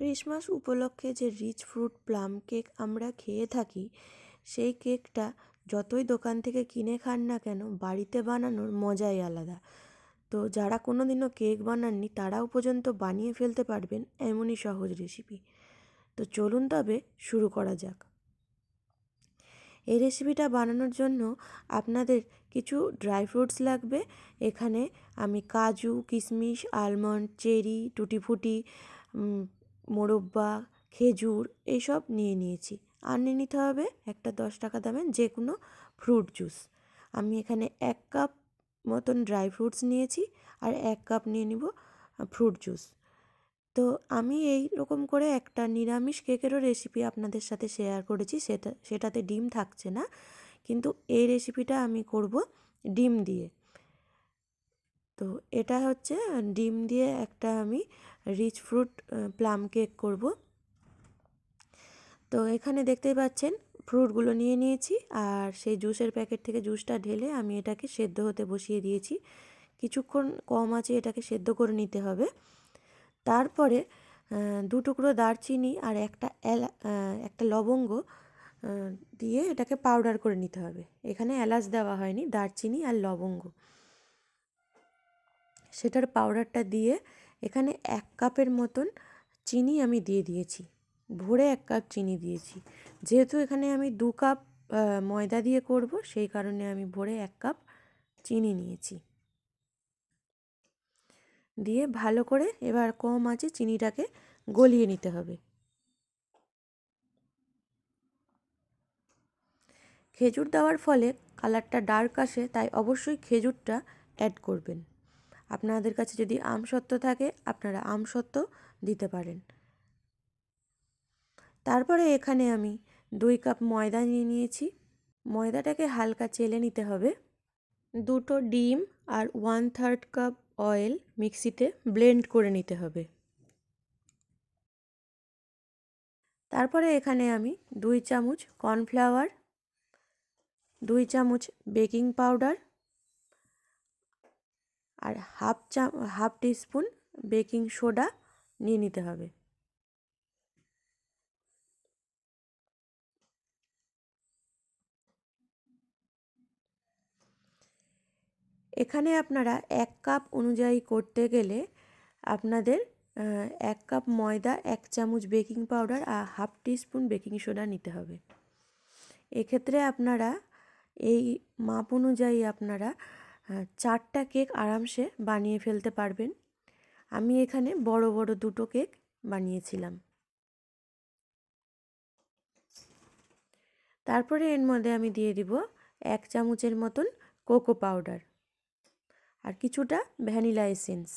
Christmas উপলক্ষে যে rich fruit plum cake আমরা খেয়ে থাকি, সেই কেকটা যতই দোকান থেকে কিনে খান না কেন, বাড়িতে বানানোর মজাই আলাদা। তো যারা কোনো দিনও কেক বানাননি, তারাও পর্যন্ত বানিয়ে ফেলতে পারবেন এমনই সহজ রেসিপি তো চলুন তবে শুরু করা যাক। এই রেসিপিটা বানানোর জন্য আপনাদের কিছু ড্রাই ফ্রুটস লাগবে। এখানে আমি কাজু কিশমিশ আলমন্ড চেরি টুটি ফুটি মোরব্বা, খেজুর এইসব নিয়ে নিয়েছি। আর নিয়ে নিতে হবে একটা দশ টাকা দামের যে কোনো ফ্রুট জুস আমি এখানে এক কাপ মতন ড্রাই ফ্রুটস নিয়েছি আর এক কাপ নিয়ে নিব ফ্রুট জুস তো আমি এই রকম করে একটা নিরামিষ কেকেরও রেসিপি আপনাদের সাথে শেয়ার করেছি, সেটা, সেটাতে ডিম থাকছে না। কিন্তু এই রেসিপিটা আমি করব ডিম দিয়ে। তো এটা হচ্ছে, ডিম দিয়ে একটা আমি রিচ ফ্রুট প্লাম কেক করব। তো এখানে দেখতেই পাচ্ছেন ফ্রুটগুলো নিয়ে নিয়েছি, আর সেই জুসের প্যাকেট থেকে জুসটা ঢেলে আমি এটাকে সেদ্ধ হতে বসিয়ে দিয়েছি। কিছুক্ষণ কম আছে, এটাকে সেদ্ধ করে নিতে হবে। তারপরে দু টুকরো দারচিনি আর একটা এলা একটা লবঙ্গ দিয়ে এটাকে পাউডার করে নিতে হবে। এখানে এলাচ দেওয়া হয়নি, দারচিনি আর লবঙ্গ। সেটার পাউডারটা দিয়ে এখানে এক কাপের মতন চিনি আমি দিয়ে দিয়েছি। ভরে এক কাপ চিনি দিয়েছি। যেহেতু এখানে আমি দু কাপ ময়দা দিয়ে করব, সেই কারণে আমি ভরে এক কাপ চিনি নিয়েছি। দিয়ে ভালো করে এবার কম আছে চিনিটাকে গলিয়ে নিতে হবে। খেজুর দেওয়ার ফলে কালারটা ডার্ক আসে, তাই অবশ্যই খেজুরটা অ্যাড করবেন। আপনাদের কাছে যদি আম আমসত্ত্ব থাকে, আপনারা আম আমসত্ত্ব দিতে পারেন। তারপরে এখানে আমি দুই কাপ ময়দা নিয়ে নিয়েছি। ময়দাটাকে হালকা চেলে নিতে হবে। দুটো ডিম আর ওয়ান থার্ড কাপ অয়েল মিক্সিতে ব্লেন্ড করে নিতে হবে। তারপরে এখানে আমি দুই চামচ কর্নফ্লাওয়ার দুই চামচ বেকিং পাউডার আর হাফ চা, হাফ টিস্পুন বেকিং সোডা নিয়ে নিতে হবে। এখানে আপনারা এক কাপ অনুযায়ী করতে গেলে আপনাদের এক কাপ ময়দা, এক চামচ বেকিং পাউডার আর হাফ টিস্পুন বেকিং সোডা নিতে হবে। এক্ষেত্রে আপনারা এই মাপ অনুযায়ী আপনারা চারটা কেক আরামসে বানিয়ে ফেলতে পারবেন। আমি এখানে বড় বড় দুটো কেক বানিয়েছিলাম। তারপরে এর মধ্যে আমি দিয়ে দিব এক চামচের মতন কোকো পাউডার আর কিছুটা ভ্যানিলা এসেন্স।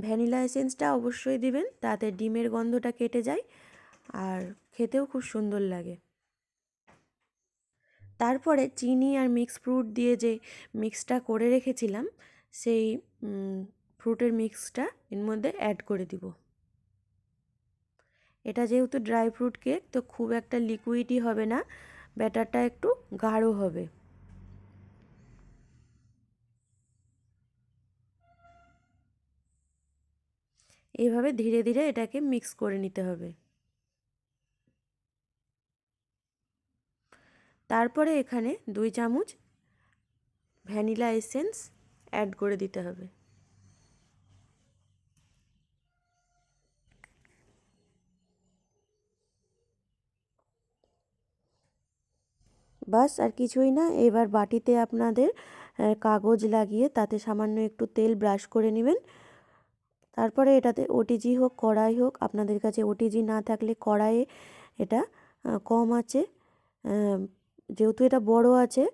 ভ্যানিলা এসেন্সটা অবশ্যই দিবেন, তাতে ডিমের গন্ধটা কেটে যায় আর খেতেও খুব সুন্দর লাগে। তারপরে চিনি আর মিক্স ফ্রুট দিয়ে যে মিক্সটা করে রেখেছিলাম, সেই ফ্রুটের মিক্সটা এর মধ্যে অ্যাড করে দিব। এটা যেহেতু ড্রাই ফ্রুট কেক তো খুব একটা লিকুইডই হবে না ব্যাটারটা একটু গাঢ় হবে। এইভাবে ধীরে ধীরে এটাকে মিক্স করে নিতে হবে। তারপরে এখানে দুই চামচ ভ্যানিলা এসেন্স অ্যাড করে দিতে হবে। বাস আর কিছুই না, এবার বাটিতে আপনাদের কাগজ লাগিয়ে তাতে সামান্য একটু তেল ব্রাশ করে নেবেন। তারপরে এটাতে ওটিজি হোক, কড়াই হোক, আপনাদের কাছে ওটিজি না থাকলে কড়াইয়ে এটা কম আছে যেহেতু এটা বড় আছে,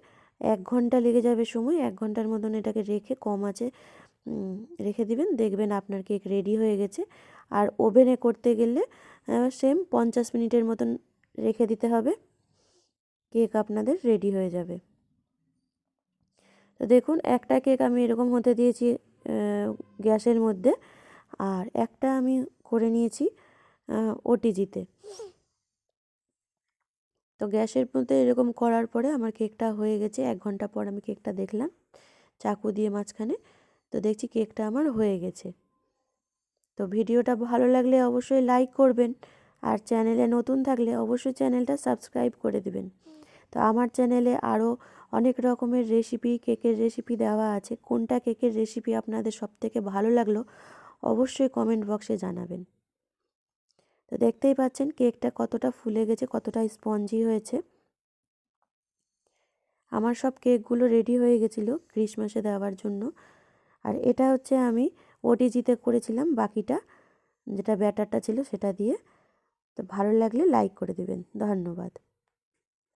এক ঘণ্টা লেগে যাবে সময়, এক ঘণ্টার মতন এটাকে রেখে কম আছে রেখে দিবেন, দেখবেন আপনার কেক রেডি হয়ে গেছে। আর ওভেনে করতে গেলে সেম পঞ্চাশ মিনিটের মতন রেখে দিতে হবে, কেক আপনাদের রেডি হয়ে যাবে। তো দেখুন, একটা কেক আমি এরকম হতে দিয়েছি গ্যাসের মধ্যে, আর একটা আমি করে নিয়েছি ওটিজিতে। তো গ্যাসের মধ্যে এরকম করার পরে আমার কেকটা হয়ে গেছে। এক ঘণ্টা পর আমি কেকটা দেখলাম, চাকু দিয়ে মাঝখানে। তো দেখছি কেকটা আমার হয়ে গেছে। তো ভিডিওটা ভালো লাগলে অবশ্যই লাইক করবেন আর চ্যানেলে নতুন থাকলে অবশ্যই চ্যানেলটা সাবস্ক্রাইব করে দেবেন। তো আমার চ্যানেলে আরও অনেক রকমের রেসিপি কেকের রেসিপি দেওয়া আছে। কোনটা কেকের রেসিপি আপনাদের সবথেকে ভালো লাগল অবশ্যই কমেন্ট বক্সে জানাবেন। তো দেখতেই পাচ্ছেন কেকটা কতটা ফুলে গেছে, কতটা স্পঞ্জি হয়েছে। আমার সব কেকগুলো রেডি হয়ে গেছিল ক্রিসমাসে দেওয়ার জন্য। আর এটা হচ্ছে আমি ওটিজিতে করেছিলাম বাকিটা, যেটা ব্যাটারটা ছিল সেটা দিয়ে। তো ভালো লাগলে লাইক করে দেবেন। ধন্যবাদ।